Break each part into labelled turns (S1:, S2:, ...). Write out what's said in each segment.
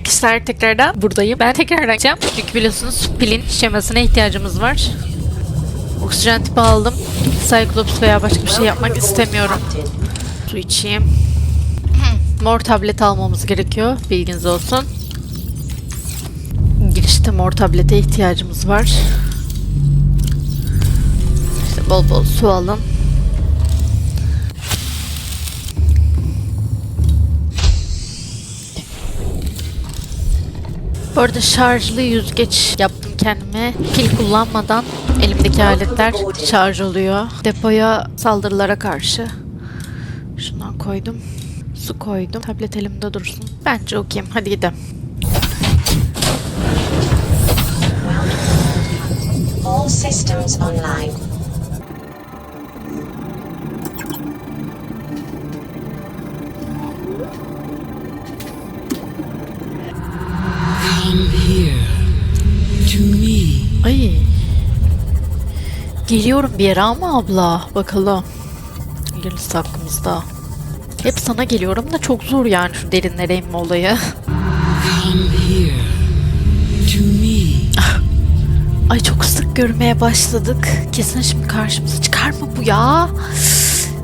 S1: Arkadaşlar tekrardan buradayım. Ben tekrardan gideceğim. Çünkü biliyorsunuz pilin şemasına ihtiyacımız var. Oksijen tipi aldım. Cyclops veya başka bir şey yapmak istemiyorum. Su içeyim. Mor tablet almamız gerekiyor. Bilginiz olsun. Girişte mor tablete ihtiyacımız var. İşte bol bol su alın. Bu arada şarjlı yüzgeç yaptım kendime. Pil kullanmadan elimdeki aletler şarj oluyor. Depoya saldırılara karşı. Şundan koydum. Su koydum. Tablet elimde dursun. Bence okuyayım. Hadi gidelim.
S2: All systems online.
S1: Geliyorum bir yere ama abla. Bakalım. Gelirse hakkımızda. Hep sana geliyorum da çok zor yani şu derinlere inme olayı. Ay çok sık görmeye başladık. Kesin şimdi karşımıza çıkar mı bu ya?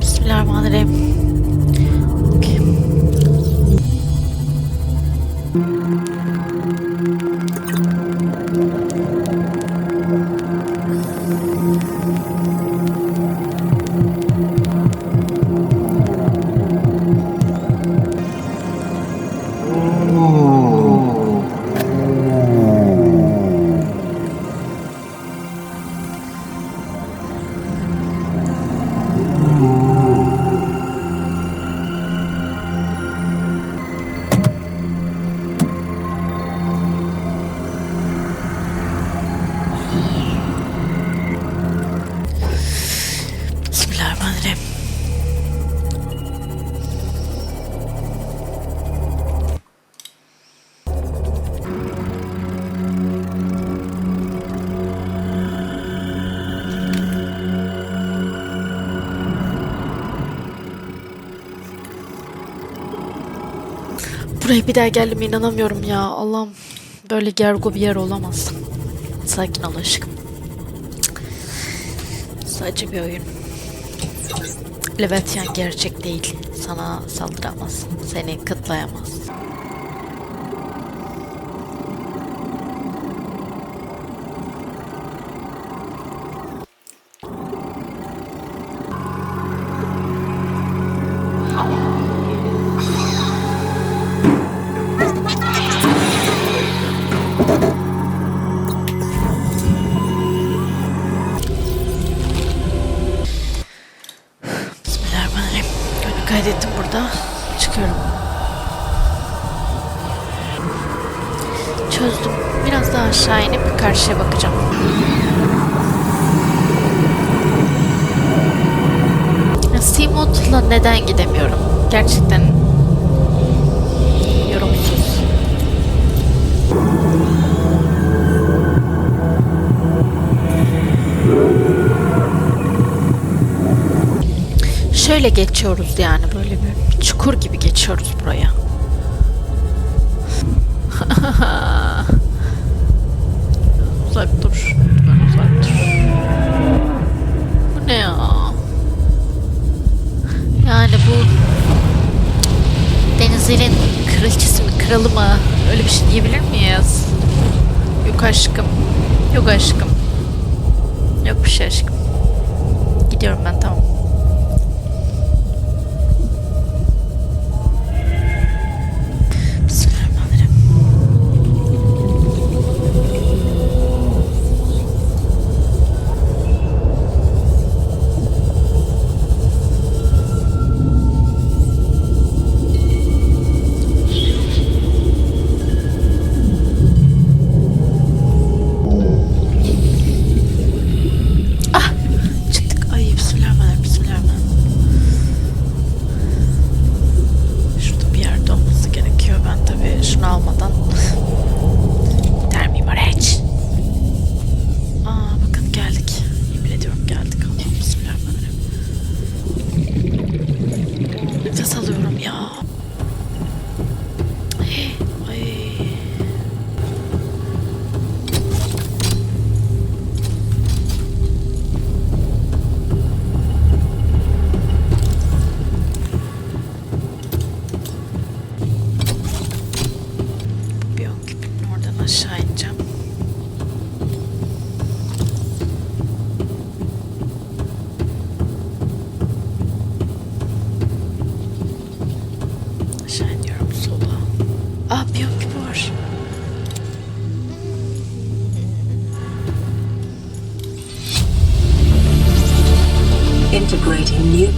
S1: Bismillahirrahmanirrahim. Buraya bir daha geldim inanamıyorum ya. Allah'ım böyle gergo bir yer olamaz. Sakin ol aşkım. Sadece bir oyun. Leviathan gerçek değil. Sana saldıramaz. Seni kıtlayamaz. Kaydettim burada. Çıkıyorum. Çözdüm. Biraz daha aşağı inip karşıya bakacağım. Ya Seamoth'la neden gidemiyorum? Gerçekten Şöyle geçiyoruz yani böyle bir çukur gibi geçiyoruz buraya. uzak dur. Uzak dur. Bu ne ya? Yani bu denizlerin kraliçesi mi kralı mı? Öyle bir şey diyebilir miyiz? Yok aşkım. Yok aşkım. Yok bir şey aşkım. Gidiyorum ben tamam.
S3: 你。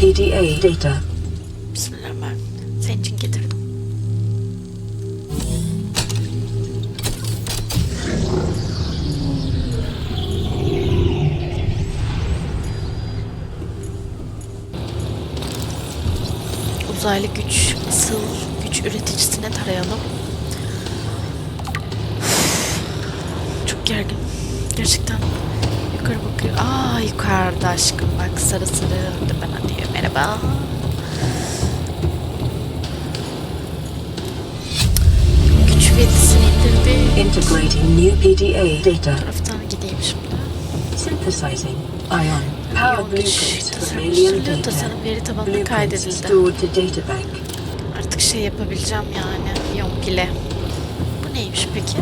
S3: PDA data.
S1: Bismillahirrahmanirrahim. Senin için getirdim. Uzaylı güç, ısıl güç üreticisine tarayalım. Çok gergin. Gerçekten yukarı bakıyor. Aa yukarıda aşkım bak sarı sarı bana diyor. Merhaba. Güç üretisini indirdi.
S3: Integrating new PDA data.
S1: taraftan gideyim şimdi.
S3: Synthesizing. Ion. Power from
S1: tasarım
S3: alien data.
S1: tasarım veri tabanına kaydedildi. Artık şey yapabileceğim yani. Iyon pile. Bu neymiş peki?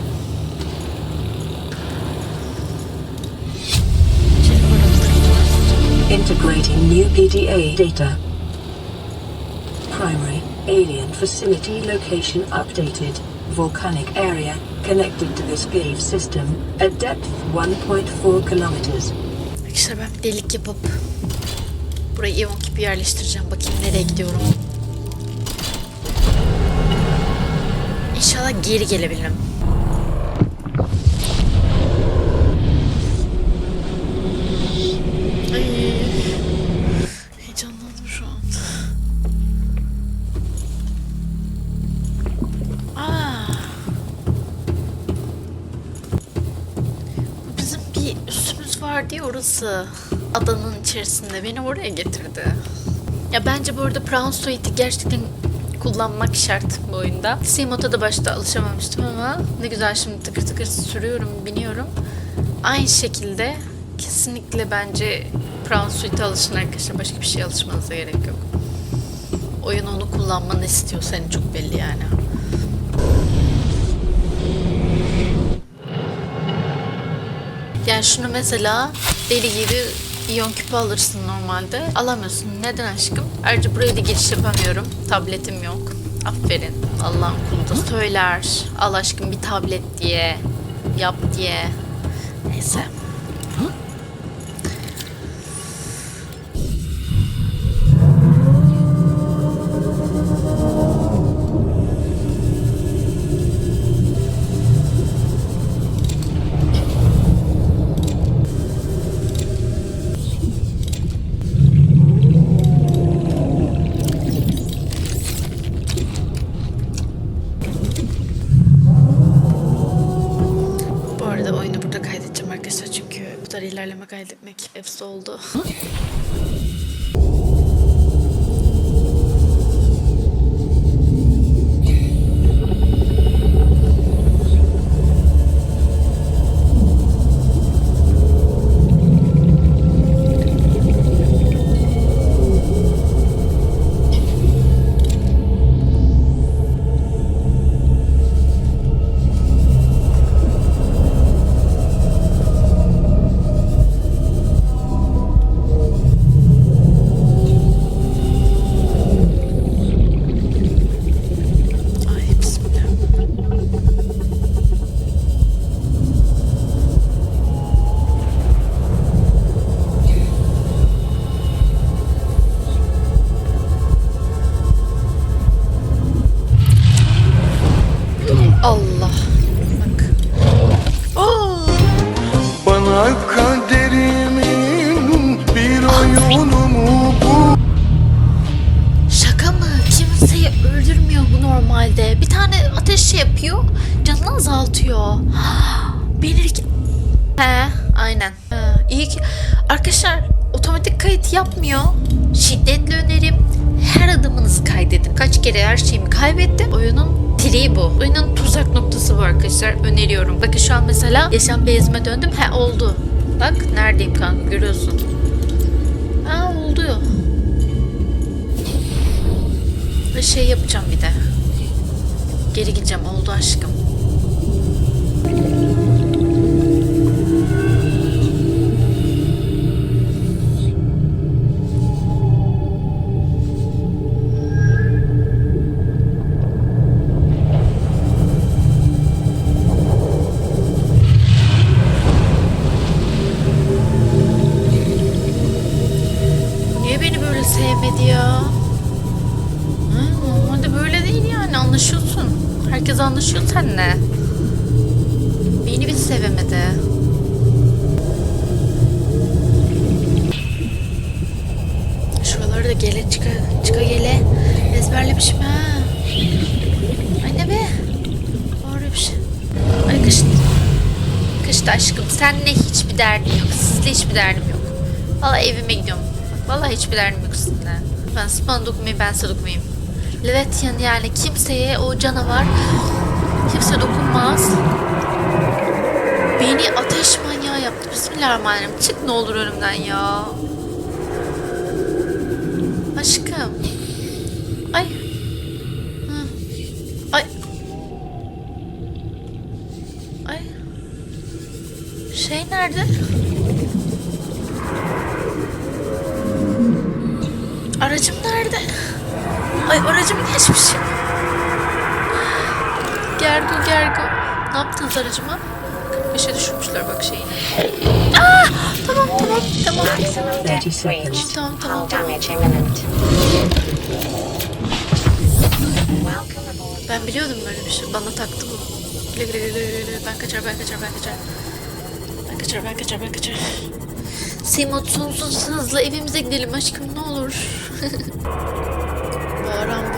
S3: Integrating new PDA data. Primary. Alien facility location updated. Volcanic area connected to this cave system at depth 1.4 kilometers.
S1: Arkadaşlar ben bir delik yapıp burayı iyon gibi yerleştireceğim. Bakayım nereye gidiyorum. İnşallah geri gelebilirim. Var diye orası. Adanın içerisinde beni oraya getirdi. Ya bence bu arada Brown Suite'i gerçekten kullanmak şart bu oyunda. Seamont'a da başta alışamamıştım ama ne güzel şimdi tıkır tıkır sürüyorum, biniyorum. Aynı şekilde kesinlikle bence Brown Suite'e alışın arkadaşlar. Başka bir şeye alışmanıza gerek yok. Oyun onu kullanmanı istiyor senin çok belli yani. Yani şunu mesela deli gibi iyon küpü alırsın normalde. Alamıyorsun. Neden aşkım? Ayrıca buraya da giriş yapamıyorum. Tabletim yok. Aferin. Allah'ın kulu da söyler. Al aşkım bir tablet diye. Yap diye. İlerleme kaydetmek efsi oldu. Arkadaşlar, otomatik kayıt yapmıyor. Şiddetle önerim. Her adımınızı kaydedin. Kaç kere her şeyimi kaybettim. Oyunun triği bu. Oyunun tuzak noktası bu arkadaşlar. Öneriyorum. Bakın şu an mesela yaşam bezime döndüm. He oldu. Bak neredeyim kanka görüyorsun. Ha oldu. Ve şey yapacağım bir de. Geri gideceğim oldu aşkım. Gelmedi. Şuraları da gele çıka çıka gele ezberlemişim ha. Ay ne be? Orada bir şey. Ay kış. Kışta aşkım seninle hiçbir derdim yok. Sizle hiçbir derdim yok. Vallahi evime gidiyorum. Bak, Vallahi hiçbir derdim yok sizinle. Ben siz bana dokunmayın ben size dokunmayayım. Levetyan yani kimseye o canavar kimse dokunmaz. Beni ateş manyağı yaptı. Bismillahirrahmanirrahim. Çık ne olur önümden ya. Aşkım. Ay. Ay. Ay. Şey nerede? Aracım nerede? Ay aracım geçmiş. Gergo gergo. Ne yaptınız aracıma? 45'e düşürmüşler bak şeyini. Aa, tamam tamam tamam.
S2: Maximum depth
S3: 30
S2: reached.
S3: seconds.
S1: Tamam tamam tamam.
S2: aboard.
S1: Ben biliyordum böyle bir şey. Bana taktı bu. Ben kaçar ben kaçar ben kaçar. Ben kaçar ben kaçar ben kaçar. Simot sonsuz hızla evimize gidelim aşkım ne olur. Bağıran bu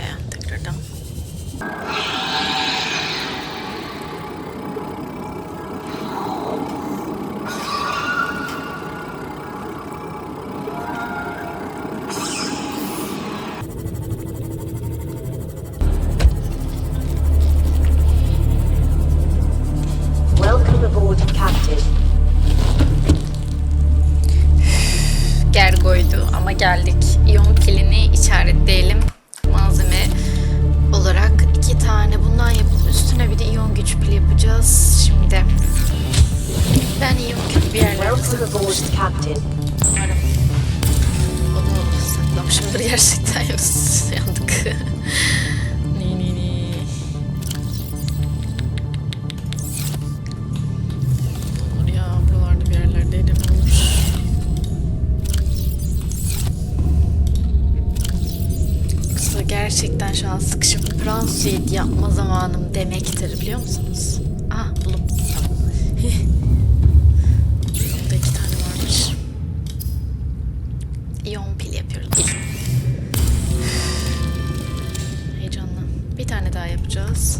S1: buraya tekrardan.
S2: Welcome aboard, Captain.
S1: Gergoydu ama geldik. İyon pilini işaretleyelim. Olarak iki tane bundan yapıp üstüne bir de iyon güç pili yapacağız. Şimdi ben iyon güç bir yerlerde saklamıştım. Onu saklamışımdır gerçekten yoksa yandık. Gerçekten şu an sıkışıp Pransuit yapma zamanım demektir biliyor musunuz? Ah buldum. Hih. Burada iki tane varmış. İyon pil yapıyoruz. Heyecanlı. Bir tane daha yapacağız.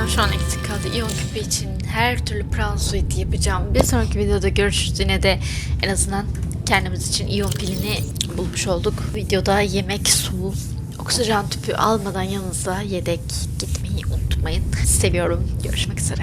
S1: Malzemem şu an eksik kaldı. İyon küpü için her türlü brown suit yapacağım. Bir sonraki videoda görüşürüz. Yine de en azından kendimiz için iyon pilini bulmuş olduk. Videoda yemek, su, oksijen tüpü almadan yanınıza yedek gitmeyi unutmayın. Seviyorum. Görüşmek üzere.